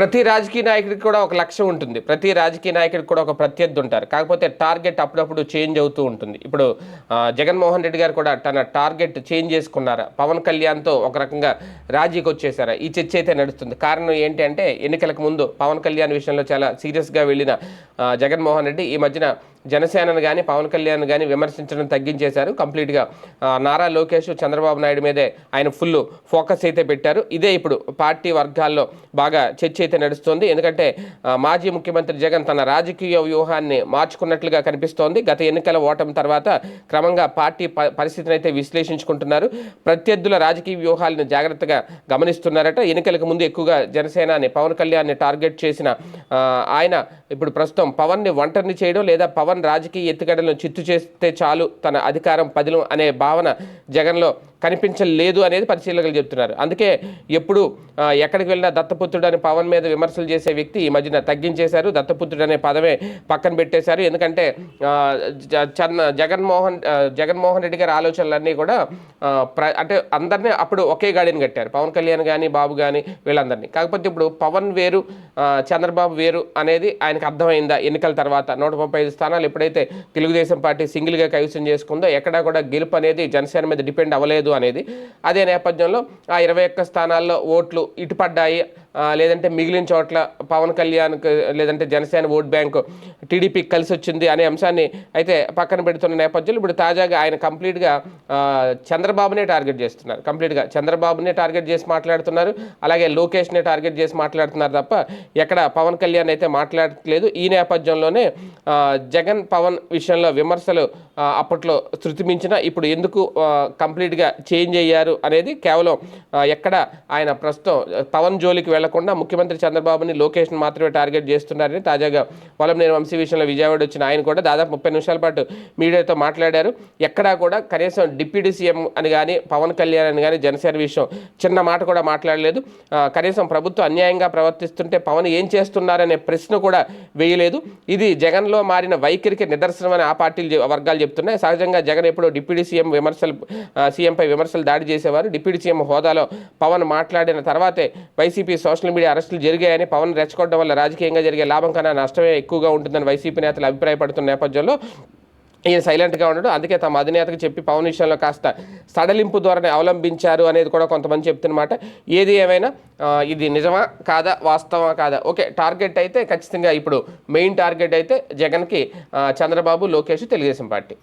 ప్రతి రాజకీయ నాయకుడికి కూడా ఒక లక్ష్యం ఉంటుంది. ప్రతి రాజకీయ నాయకుడికి కూడా ఒక ప్రత్యర్థి ఉంటారు. కాకపోతే టార్గెట్ అప్పుడప్పుడు చేంజ్ అవుతూ ఉంటుంది. ఇప్పుడు జగన్మోహన్ రెడ్డి గారు కూడా తన టార్గెట్ చేంజ్ చేసుకున్నారా? పవన్ కళ్యాణ్తో ఒక రకంగా రాజీకి వచ్చేసారా? ఈ చర్చ అయితే నడుస్తుంది. కారణం ఏంటి అంటే ఎన్నికలకు ముందు పవన్ కళ్యాణ్ విషయంలో చాలా సీరియస్గా వెళ్ళిన జగన్మోహన్ రెడ్డి ఈ మధ్యన జనసేనను కానీ పవన్ కళ్యాణ్ కానీ విమర్శించడం తగ్గించేశారు. కంప్లీట్గా నారా లోకేష్ చంద్రబాబు నాయుడు మీదే ఆయన ఫుల్ ఫోకస్ అయితే పెట్టారు. ఇదే ఇప్పుడు పార్టీ వర్గాల్లో బాగా చర్చ అయితే నడుస్తోంది. ఎందుకంటే మాజీ ముఖ్యమంత్రి జగన్ తన రాజకీయ వ్యూహాన్ని మార్చుకున్నట్లుగా కనిపిస్తోంది. గత ఎన్నికల ఓటమి తర్వాత క్రమంగా పార్టీ పరిస్థితిని అయితే విశ్లేషించుకుంటున్నారు. ప్రత్యర్థుల రాజకీయ వ్యూహాలను జాగ్రత్తగా గమనిస్తున్నారట. ఎన్నికలకు ముందు ఎక్కువగా జనసేనాని పవన్ కళ్యాణ్ని టార్గెట్ చేసిన ఆయన ఇప్పుడు ప్రస్తుతం పవన్ని ఒంటరిని చేయడం లేదా పవన్ రాజకీయ ఎత్తుగడలను చిత్తు చేస్తే చాలు తన అధికారం పదిలం అనే భావన జగన్లో కనిపించలేదు అనేది పరిశీలకులు చెప్తున్నారు. అందుకే ఎప్పుడు ఎక్కడికి వెళ్ళినా దత్తపుత్రుడు అని పవన్ మీద విమర్శలు చేసే వ్యక్తి ఈ మధ్యన తగ్గించేశారు. దత్తపుత్రుడు అనే పదమే పక్కన పెట్టేశారు. ఎందుకంటే చన్న జగన్మోహన్ జగన్మోహన్ రెడ్డి గారి ఆలోచనలన్నీ కూడా ప్ర అంటే అందరినీ అప్పుడు ఒకే గాడిని కట్టారు. పవన్ కళ్యాణ్ కానీ బాబు కానీ వీళ్ళందరినీ. కాకపోతే ఇప్పుడు పవన్ వేరు చంద్రబాబు వేరు అనేది ఆయనకు అర్థమైందా ఎన్నికల తర్వాత? నూట ముప్పై ఐదు స్థానాలు ఎప్పుడైతే తెలుగుదేశం పార్టీ సింగిల్గా కైవసం చేసుకుందో ఎక్కడా కూడా గెలుపు అనేది జనసేన మీద డిపెండ్ అవ్వలేదు. అనేది. అదే నేపథ్యంలో ఆ ఇరవై ఒక్క స్థానాల్లో ఓట్లు ఇటుపడ్డాయి. లేదంటే మిగిలిన చోట్ల పవన్ కళ్యాణ్ లేదంటే జనసేన ఓట్ బ్యాంకు టీడీపీకి కలిసి వచ్చింది అనే అంశాన్ని అయితే పక్కన పెడుతున్న నేపథ్యంలో ఇప్పుడు తాజాగా ఆయన కంప్లీట్గా చంద్రబాబునే టార్గెట్ చేస్తున్నారు. కంప్లీట్గా చంద్రబాబునే టార్గెట్ చేసి మాట్లాడుతున్నారు. అలాగే లోకేష్నే టార్గెట్ చేసి మాట్లాడుతున్నారు తప్ప ఎక్కడ పవన్ కళ్యాణ్ అయితే మాట్లాడట్లేదు. ఈ నేపథ్యంలోనే జగన్ పవన్ విషయంలో విమర్శలు అప్పట్లో శృతిమించిన ఇప్పుడు ఎందుకు కంప్లీట్గా చేంజ్ అయ్యారు అనేది కేవలం ఎక్కడ ఆయన ప్రస్తుతం పవన్ జోలికి వెళ్ళకుండా ముఖ్యమంత్రి చంద్రబాబుని లోకేష్ని మాత్రమే టార్గెట్ చేస్తున్నారని తాజాగా పొలంనేని వంశీ విషయంలో విజయవాడ వచ్చిన ఆయన కూడా దాదాపు ముప్పై నిమిషాల పాటు మీడియాతో మాట్లాడారు. ఎక్కడా కూడా కనీసం డిప్యూటీ సీఎం అని కానీ పవన్ కళ్యాణ్ అని కానీ జనసేన విషయం చిన్న మాట కూడా మాట్లాడలేదు. కనీసం ప్రభుత్వం అన్యాయంగా ప్రవర్తిస్తుంటే పవన్ ఏం చేస్తున్నారనే ప్రశ్న కూడా వేయలేదు. ఇది జగన్లో మారిన వైఖరికి నిదర్శనం అని ఆ పార్టీలు వర్గాలు చెప్తున్నాయి. సహజంగా జగన్ ఎప్పుడు డిప్యూటీ సీఎం విమర్శలు సీఎంపై విమర్శలు దాడి చేసేవారు. డిప్యూటీ సీఎం హోదాలో పవన్ మాట్లాడిన తర్వాతే వైసీపీ సోషల్ మీడియా అరెస్టులు జరిగాయని పవన్ రెచ్చగొట్టడం వల్ల రాజకీయంగా జరిగే లాభం కన్నా నష్టమే ఎక్కువగా ఉంటుందని వైసీపీ నేతలు అభిప్రాయపడుతున్న నేపథ్యంలో ఈయన సైలెంట్గా ఉండడం. అందుకే తమ అధినేతకు చెప్పి పవన్ విషయంలో కాస్త సడలింపు ధోరణి అవలంబించారు అనేది కూడా కొంతమంది చెప్తున్నమాట ఏది ఏమైనా ఇది నిజమా కాదా వాస్తవమా కాదా? ఓకే టార్గెట్ అయితే ఖచ్చితంగా ఇప్పుడు మెయిన్ టార్గెట్ అయితే జగన్కి చంద్రబాబు లోకేష్ తెలుగుదేశం పార్టీ.